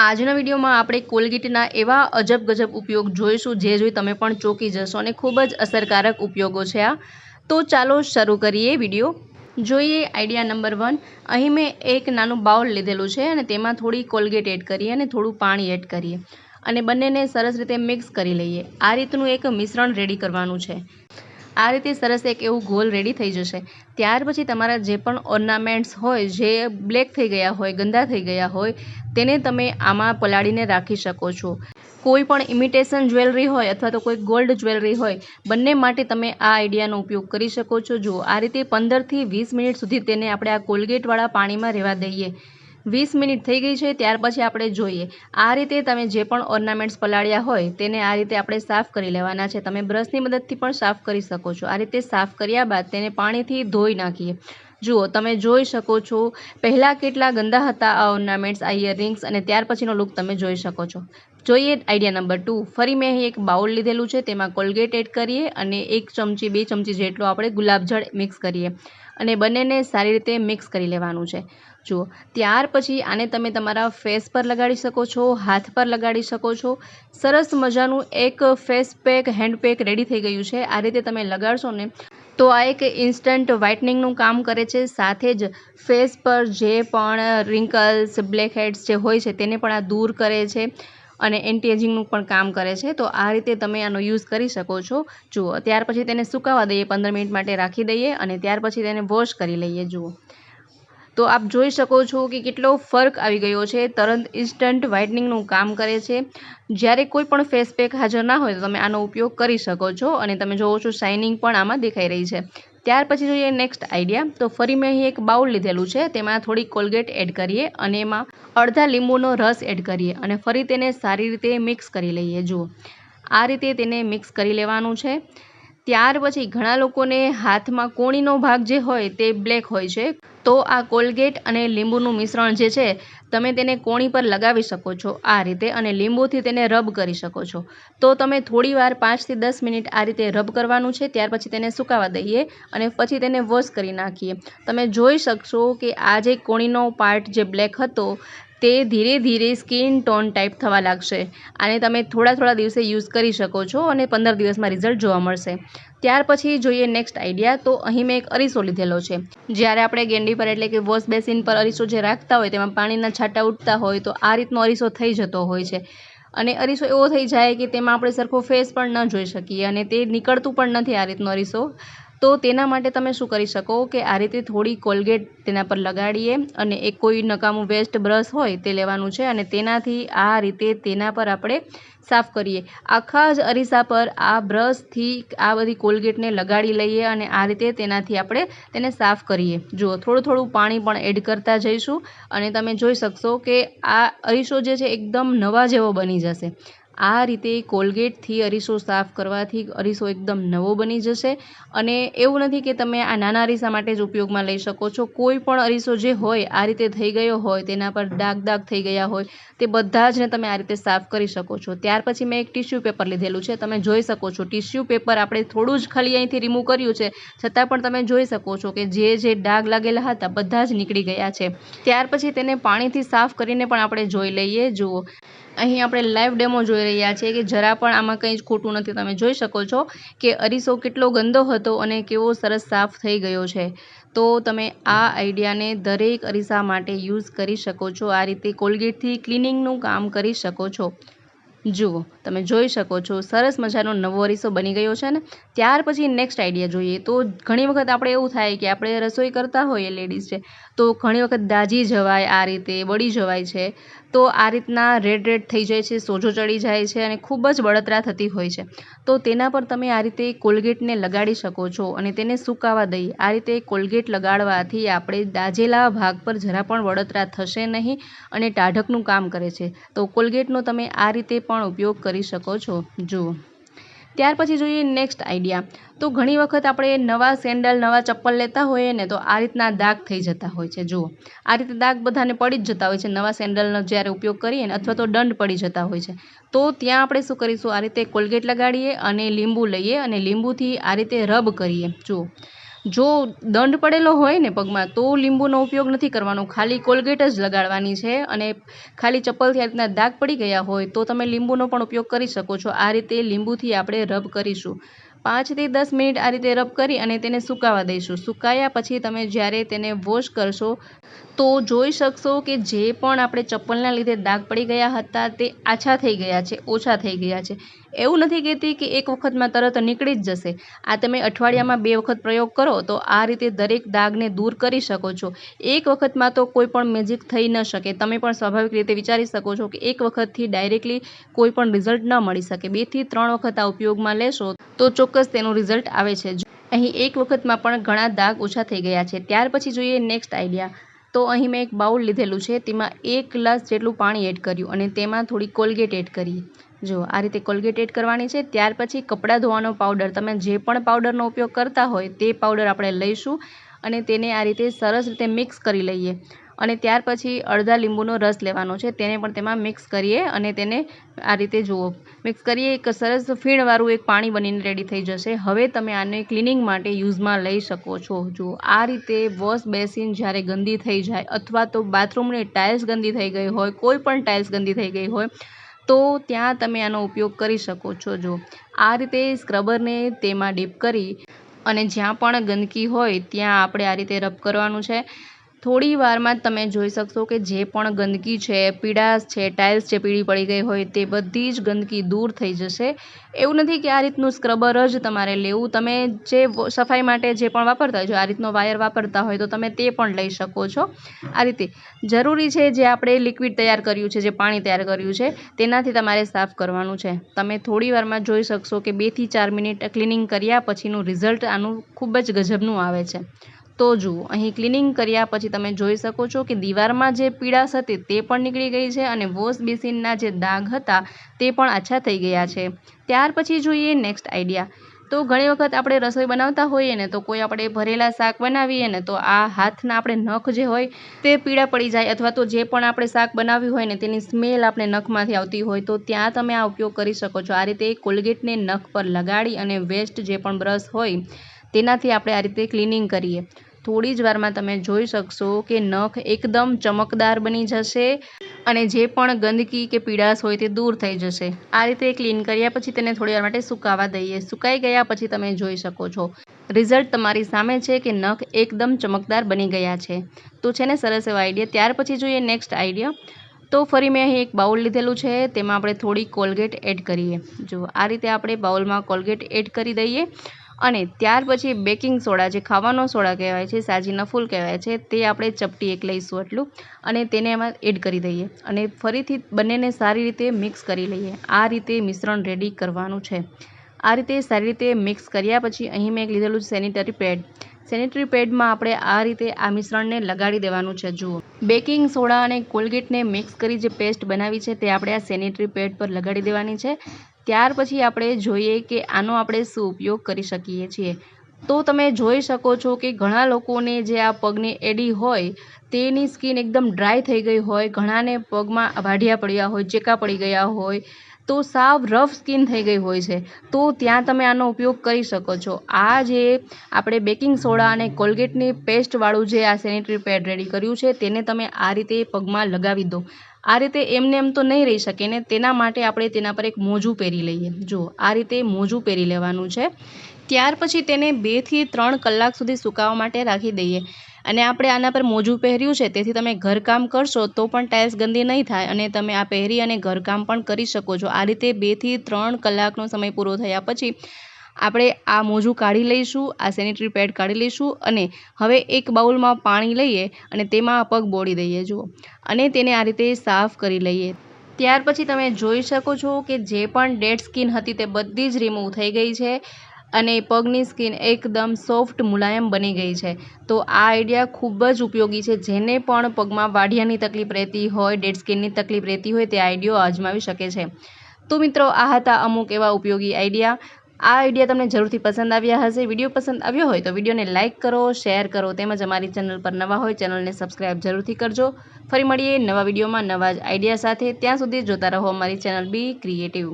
આજના વિડીયોમાં આપણે કોલગેટના એવા અજબ ગજબ ઉપયોગ જોઈશું, જે જોઈ તમે પણ ચોંકી જશો અને ખૂબ જ અસરકારક ઉપયોગો છે આ. તો ચાલો શરૂ કરીએ વીડિયો. જોઈએ આઈડિયા નંબર વન. અહીં મેં એક નાનું બાઉલ લીધેલું છે અને તેમાં થોડી કોલગેટ એડ કરીએ અને થોડું પાણી એડ કરીએ અને બંનેને સરસ રીતે મિક્સ કરી લઈએ. આ રીતનું એક મિશ્રણ રેડી કરવાનું છે. આ રીતે સરસ એક એવું ગોલ રેડી થઈ જશે. ત્યાર પછી તમારા જે પણ ઓર્નામેન્ટ્સ હોય, જે બ્લેક થઈ ગયા હોય, ગંદા થઈ ગયા હોય, તેને તમે આમાં પલાળીને રાખી શકો છો. કોઈ પણ ઇમિટેશન જ્વેલરી હોય અથવા તો કોઈ ગોલ્ડ જ્વેલરી હોય, બંને માટે તમે આ આઈડિયાનો ઉપયોગ કરી શકો છો. જુઓ, આ રીતે પંદરથી વીસ મિનિટ સુધી તેને આપણે આ કોલગેટવાળા પાણીમાં રહેવા દઈએ. વીસ મિનિટ થઈ ગઈ છે, ત્યાર પછી આપણે જોઈએ. આ રીતે તમે જે પણ ઓર્નામેન્ટ્સ પલાળ્યા હોય, તેને આ રીતે આપણે સાફ કરી લેવાના છે. તમે બ્રશની મદદથી પણ સાફ કરી શકો છો. આ રીતે સાફ કર્યા બાદ તેને પાણીથી ધોઈ નાખીએ. જુઓ, તમે જોઈ શકો છો, પહેલાં કેટલા ગંદા હતા આ ઓર્નામેન્ટ્સ આ ઇયરિંગ્સ અને ત્યાર પછીનો લુક તમે જોઈ શકો છો. જોઈએ આઈડિયા નંબર ટુ ફરી મેં અહીં એક બાઉલ લીધેલું છે, તેમાં કોલગેટ એડ કરીએ અને એક ચમચી, બે ચમચી જેટલું આપણે ગુલાબજળ મિક્સ કરીએ. અને બંનેને સારી રીતે મિક્સ કરી લેવાનું છે. જુઓ ત્યાર પછી આને તમે તમારા ફેસ પર લગાડી શકો છો, હાથ પર લગાડી શકો છો. સરસ મજાનું એક face pack hand pack ready થઈ ગયું છે. આ રીતે તમે લગાડશો ને તો આ એક ઇન્સ્ટન્ટ વ્હાઇટનિંગનું કામ કરે છે. સાથે જ ફેસ પર જે પણ રિંકલ્સ બ્લેક હેડ્સ જે હોય છે તેને પણ આ દૂર કરે છે અને એન્ટી એજિંગનું પણ કામ કરે છે. તો આ રીતે તમે આનો યુઝ કરી શકો છો. જુઓ, ત્યાર પછી તેને સુકાવા દઈએ, પંદર મિનિટ માટે રાખી દઈએ અને ત્યાર પછી તેને વોશ કરી લઈએ. જુઓ. તો આપ જોઈ શકો છો કે કેટલો ફર્ક આવી ગયો છે. તરત ઇન્સ્ટન્ટ વ્હાઇટનિંગનું કામ કરે છે. જ્યારે કોઈ પણ ફેસ પેક હાજર ના હોય તો તમે આનો ઉપયોગ કરી શકો છો અને તમે જોવો છો શાઇનિંગ પણ આમાં દેખાઈ રહી છે. ત્યાર પછી જોઈએ નેક્સ્ટ આઈડિયા તો ફરી મેં અહીં એક બાઉલ લીધેલું છે. તેમાં થોડી કોલગેટ એડ કરીએ અને એમાં અડધા લીંબુનો રસ એડ કરીએ અને ફરી તેને સારી રીતે મિક્સ કરી લઈએ. જુઓ, આ રીતે તેને મિક્સ કરી લેવાનું છે. ત્યાર પછી ઘણા લોકોને હાથમાં કોણીનો ભાગ જે હોય તે બ્લેક હોય છે. તો આ કોલગેટ અને લીંબુનું મિશ્રણ જે છે, તમે તેને કોણી પર લગાવી શકો છો આ રીતે અને લીંબુથી તેને રબ કરી શકો છો. તો તમે થોડીવાર પાંચથી દસ મિનિટ આ રીતે રબ કરવાનું છે, ત્યાર પછી તેને સુકાવા દઈએ અને પછી તેને વોશ કરી નાખીએ. તમે જોઈ શકશો કે આ જે કોણીનો પાર્ટ જે બ્લેક હતો, તે ધીરે ધીરે સ્કિન ટોન ટાઈપ થવા લાગશે. આને તમે થોડા થોડા દિવસે યુઝ કરી શકો છો અને પંદર દિવસમાં રિઝલ્ટ જોવા મળશે. ત્યાર પછી જોઈએ નેક્સ્ટ આઈડિયા તો અહીં મેં એક અરીસો લીધેલો છે. જ્યારે આપણે ગેંડી પર એટલે કે વોશ બેસિન પર અરીસો જે રાખતા હોય તેમાં પાણીના છાંટા ઉઠતા હોય, તો આ રીતનો અરીસો થઈ જતો હોય છે. અને અરીસો એવો થઈ જાય કે તેમાં આપણે સરખો ફેસ પણ ન જોઈ શકીએ અને તે નીકળતું પણ નથી આ રીતનો અરીસો. તો તેના માટે તમે શું કરી શકો કે આ રીતે થોડી કોલગેટ તેના પર લગાડીએ અને એ કોઈ નકામું વેસ્ટ બ્રશ હોય તે લેવાનું છે અને તેનાથી આ રીતે તેના પર આપણે સાફ કરીએ. આખા જ અરીસા પર આ બ્રશથી આ બધી કોલગેટને લગાડી લઈએ અને આ રીતે તેનાથી આપણે તેને સાફ કરીએ. જુઓ, થોડું થોડું પાણી પણ એડ કરતા જઈશું અને તમે જોઈ શકશો કે આ અરીસો જે છે, એકદમ નવા જેવો બની જશે. આ રીતે કોલગેટથી અરીસો સાફ કરવાથી અરીસો એકદમ નવો બની જશે. અને એવું નથી કે તમે આ નાના અરીસા માટે જ ઉપયોગમાં લઈ શકો છો. કોઈ પણ અરીસો જે હોય, આ રીતે થઈ ગયો હોય, તેના પર ડાઘ ડાઘ થઈ ગયા હોય, તે બધા જને તમે આ રીતે સાફ કરી શકો છો. ત્યાર પછી મેં એક ટિશ્યુ પેપર લીધેલું છે. તમે જોઈ શકો છો. ટિશ્યુ પેપર આપણે થોડું જ ખાલી અહીંથી રિમૂવ કર્યું છે. છતાં પણ તમે જોઈ શકો છો કે જે જે ડાઘ લાગેલા હતા, બધા જ નીકળી ગયા છે. ત્યાર પછી તેને પાણીથી સાફ કરીને પણ આપણે જોઈ લઈએ. જુઓ. અહીં આપણે લાઈવ ડેમો જોઈ રહ્યા છીએ કે જરા પણ આમાં કંઈ જ ખોટું નથી. તમે જોઈ શકો છો કે અરીસો કેટલો ગંદો હતો અને કેવો સરસ સાફ થઈ ગયો છે. તો તમે આ આઈડિયાને દરેક અરીસા માટે યુઝ કરી શકો છો. આ રીતે કોલગેટથી ક્લિનિંગનું કામ કરી શકો છો. જુઓ, તમે જોઈ શકો છો, સરસ મજાનો નવો અરીસો બની ગયો છે ને? ત્યાર પછી નેક્સ્ટ આઈડિયા જોઈએ. તો ઘણી વખત આપણે એવું થાય કે આપણે રસોઈ કરતા હોઈએ લેડીઝ છે, તો ઘણી વખત દાજી જવાય, આ રીતે બળી જવાય છે. તો આ રીતના રેડ રેડ થઈ જાય છે, સોજો ચડી જાય છે અને ખૂબ જ બળતરા થતી હોય છે. તો તેના પર તમે આ રીતે કોલગેટને લગાડી શકો છો અને તેને સુકાવા દઈ. આ રીતે કોલગેટ લગાડવાથી આપણે દાજેલા ભાગ પર જરા પણ બળતરા થશે નહીં અને ટાઢકનું કામ કરે છે. તો કોલગેટનો તમે આ રીતે પણ ઉપયોગ કરી શકો છો. જુઓ. ત્યાર પછી જોઈએ નેક્સ્ટ આઈડિયા તો ઘણી વખત આપણે નવા સેન્ડલ, નવા ચપ્પલ લેતા હોઈએ ને તો આ રીતના દાગ થઈ જતા હોય છે. જુઓ, આ રીતે દાગ બધાને પડી જ જતા હોય છે. નવા સેન્ડલનો જ્યારે ઉપયોગ કરીએ ને અથવા તો દંડ પડી જતા હોય છે. તો ત્યાં આપણે શું કરીશું? આ રીતે કોલગેટ લગાડીએ અને લીંબુ લઈએ અને લીંબુથી આ રીતે રબ કરીએ. જુઓ જો દંડ પડેલો હોય ને પગમાં, તો લીંબુનો ઉપયોગ નથી કરવાનો. ખાલી કોલગેટ જ લગાડવાની છે અને ખાલી ચપ્પલથી આ રીતના દાગ પડી ગયા હોય, તો તમે લીંબુનો પણ ઉપયોગ કરી શકો છો. આ રીતે લીંબુથી આપણે રબ કરીશું. પાંચથી દસ મિનિટ આ રીતે રબ કરી અને તેને સુકાવા દઈશું. સુકાયા પછી તમે જ્યારે તેને વોશ કરશો, તો જોઈ શકશો કે જે પણ આપણે ચપ્પલના લીધે દાગ પડી ગયા હતા, તે આછા થઈ ગયા છે, ઓછા થઈ ગયા છે. એવું નથી કહેતી કે એક વખતમાં તરત નીકળી જ જશે. આ તમે અઠવાડિયામાં બે વખત પ્રયોગ કરો તો આ રીતે દરેક દાગને દૂર કરી શકો છો. એક વખતમાં તો કોઈ પણ મેજિક થઈ ન શકે. તમે પણ સ્વાભાવિક રીતે વિચારી શકો છો કે એક વખતથી ડાયરેક્ટલી કોઈ પણ રિઝલ્ટ ન મળી શકે. બેથી ત્રણ વખત આ ઉપયોગમાં લેશો તો ચોક્કસ તેનું રિઝલ્ટ આવે છે. અહીં એક વખતમાં પણ ઘણા દાગ ઓછા થઈ ગયા છે. ત્યાર પછી જોઈએ નેક્સ્ટ આઈડિયા તો અહીં મેં એક બાઉલ લીધેલું છે. તેમાં એક ગ્લાસ જેટલું પાણી એડ કર્યું અને તેમાં થોડી કોલગેટ એડ કરી. જો આ રીતે કોલગેટ એડ કરવાની છે, ત્યાર પછી કપડાં ધોવાનો પાવડર. તમે જે પણ પાવડરનો ઉપયોગ કરતા હોય તે પાવડર આપણે લઈશું અને તેને આ રીતે સરસ રીતે મિક્સ કરી લઈએ. અને ત્યાર પછી અડધા લીંબુનો રસ લેવાનો છે, તેને પણ તેમાં મિક્સ કરીએ અને તેને આ રીતે જુઓ. મિક્સ કરીએ, એક સરસ ફીણવાળું એક પાણી બનીને રેડી થઈ જશે. હવે તમે આને ક્લિનિંગ માટે યુઝમાં લઈ શકો છો. જુઓ આ રીતે વોશ બેસિન જ્યારે ગંદી થઈ જાય અથવા તો બાથરૂમની ટાઇલ્સ ગંદી થઈ ગઈ હોય, કોઈ પણ ટાઇલ્સ ગંદી થઈ ગઈ હોય તો ત્યાં તમે આનો ઉપયોગ કરી શકો છો. જો આ રીતે સ્ક્રબરને તેમાં ડીપ કરી અને જ્યાં પણ ગંદકી હોય ત્યાં આપણે આ રીતે રબ કરવાનું છે. થોડી વારમાં જ તમે જોઈ શકશો કે જે પણ ગંદકી છે, પીડાશ છે, ટાઇલ્સ જે પીળી પડી ગઈ હોય તે બધી જ ગંદકી દૂર થઈ જશે. એવું નથી કે આ રીતનું સ્ક્રબર જ તમારે લેવું. તમે જે સફાઈ માટે જે પણ વાપરતા હોય, જો આ રીતનો વાયર વાપરતા હોય તો તમે તે પણ લઈ શકો છો. આ રીતે જરૂરી છે જે આપણે લિક્વિડ તૈયાર કર્યું છે, જે પાણી તૈયાર કર્યું છે, તેનાથી તમારે સાફ કરવાનું છે. તમે થોડી વારમાં જોઈ શકશો કે બેથી ચાર મિનિટ ક્લિનિંગ કર્યા પછીનું રિઝલ્ટ આનું ખૂબ જ ગજબનું આવે છે. તો જુઓ, અહીં ક્લિનિંગ કર્યા પછી તમે જોઈ શકો છો કે દીવારમાં જે પીડાશ હતી તે પણ નીકળી ગઈ છે અને વોશ બેસિનના જે દાગ હતા તે પણ આછા થઈ ગયા છે. ત્યાર પછી જોઈએ નેક્સ્ટ આઈડિયા તો ઘણી વખત આપણે રસોઈ બનાવતા હોઈએ ને તો કોઈ આપણે ભરેલા શાક બનાવીએ ને તો આ હાથના આપણે નખ જે હોય તે પીળા પડી જાય અથવા તો જે પણ આપણે શાક બનાવ્યું હોય ને તેની સ્મેલ આપણે નખમાંથી આવતી હોય તો ત્યાં તમે આ ઉપયોગ કરી શકો છો. આ રીતે કોલગેટને નખ પર લગાડી અને વેસ્ટ જે પણ બ્રશ હોય તેનાથી આપણે આ રીતે ક્લિનિંગ કરીએ. થોડી જ વારમાં તમે જોઈ શકશો કે નખ એકદમ ચમકદાર બની જશે અને જે પણ ગંદકી કે પીડાશ હોય તે દૂર થઈ જશે. આ રીતે ક્લીન કર્યા પછી તેને થોડી વાર માટે સુકાવા દઈએ. સુકાઈ ગયા પછી તમે જોઈ શકો છો. રિઝલ્ટ તમારી સામે છે કે નખ એકદમ ચમકદાર બની ગયા છે. તો છે ને સરસ એવા આઈડિયા. ત્યાર પછી જોઈએ નેક્સ્ટ આઈડિયા. તો ફરી મેં અહીં એક બાઉલ લીધેલું છે. તેમાં આપણે થોડી કોલગેટ એડ કરીએ. જો આ રીતે આપણે બાઉલમાં કોલગેટ એડ કરી દઈએ. અને ત્યાર પછી બેકિંગ સોડા, જે ખાવાનો સોડા કહેવાય છે સાજીના ફૂલ કહેવાય છે, તે આપણે ચપટી એક લઈશું એટલું અને તેને એમાં એડ કરી દઈએ અને ફરીથી બંનેને સારી રીતે મિક્સ કરી લઈએ. આ રીતે મિશ્રણ રેડી કરવાનું છે. આ રીતે સારી રીતે મિક્સ કર્યા પછી અહીં મેં લીધેલું સેનિટરી પેડ. સેનિટરી પેડમાં આપણે આ રીતે આ મિશ્રણને લગાડી દેવાનું છે. જુઓ. બેકિંગ સોડા અને કોલગેટને મિક્સ કરી જે પેસ્ટ બનાવી છે તે આપણે આ સેનિટરી પેડ પર લગાડી દેવાની છે. ત્યાર પછી આપણે જોઈએ કે આનો આપણે શું ઉપયોગ કરી શકીએ છીએ. તો તમે જોઈ શકો છો કે ઘણા લોકોને જે આ પગની એડી હોય, તેની સ્કિન એકદમ ડ્રાય થઈ ગઈ હોય, ઘણાને પગમાં વાઢિયા પડ્યા હોય, ચેકા પડી ગયા હોય, તો સાવ રફ સ્કિન થઈ ગઈ હોય છે. તો ત્યાં તમે આનો ઉપયોગ કરી શકો છો. આ જે આપણે બેકિંગ સોડા અને કોલગેટની પેસ્ટવાળું જે આ સેનિટરી પેડ રેડી કર્યું છે, તેને તમે આ રીતે પગમાં લગાવી દો. આ રીતે એમને એમ તો નહીં રહી શકે ને તેના માટે આપણે તેના પર એક મોજું પહેરી લઈએ. જો આ રીતે મોજું પહેરી લેવાનું છે. ત્યાર પછી તેને બેથી ત્રણ કલાક સુધી સુકાવા માટે રાખી દઈએ. અને આપણે આના પર મોજું પહેર્યું છે, તેથી તમે ઘરકામ કરશો તો પણ ટાઇલ્સ ગંદી નહીં થાય અને તમે આ પહેરી અને ઘરકામ પણ કરી શકો છો. આ રીતે બેથી ત્રણ કલાકનો સમય પૂરો થયા પછી આપણે આ મોજું કાઢી લઈશું, આ સેનિટરી પેડ કાઢી લઈશું અને હવે એક બાઉલમાં પાણી લઈએ અને તેમાં પગ બોળી દઈએ, જુઓ. અને તેને આ રીતે સાફ કરી લઈએ. ત્યાર પછી તમે જોઈ શકો છો કે જે પણ ડેડ સ્કિન હતી તે બધી જ રિમૂવ થઈ ગઈ છે અને પગની સ્કિન એકદમ સોફ્ટ મુલાયમ બની ગઈ છે. તો આ આઈડિયા ખૂબ જ ઉપયોગી છે. જેને પણ પગમાં વાઢિયાની તકલીફ રહેતી હોય, ડેડ સ્કિનની તકલીફ રહેતી હોય, તે આઈડિયો અજમાવી શકે છે. તો મિત્રો, આ હતા અમુક એવા ઉપયોગી આઈડિયા આ આઈડિયા તમને જરૂરથી પસંદ આવ્યા હશે. વીડિયો પસંદ આવ્યો હોય તો વિડીયોને લાઇક કરો શેર કરો તેમજ અમારી ચેનલ પર નવા હોય ચેનલને સબસ્ક્રાઈબ જરૂરથી કરજો. ફરી મળીએ નવા વિડીયોમાં નવા જ આઈડિયા સાથે. ત્યાં સુધી જોતા રહો અમારી ચેનલ બી ક્રિએટિવ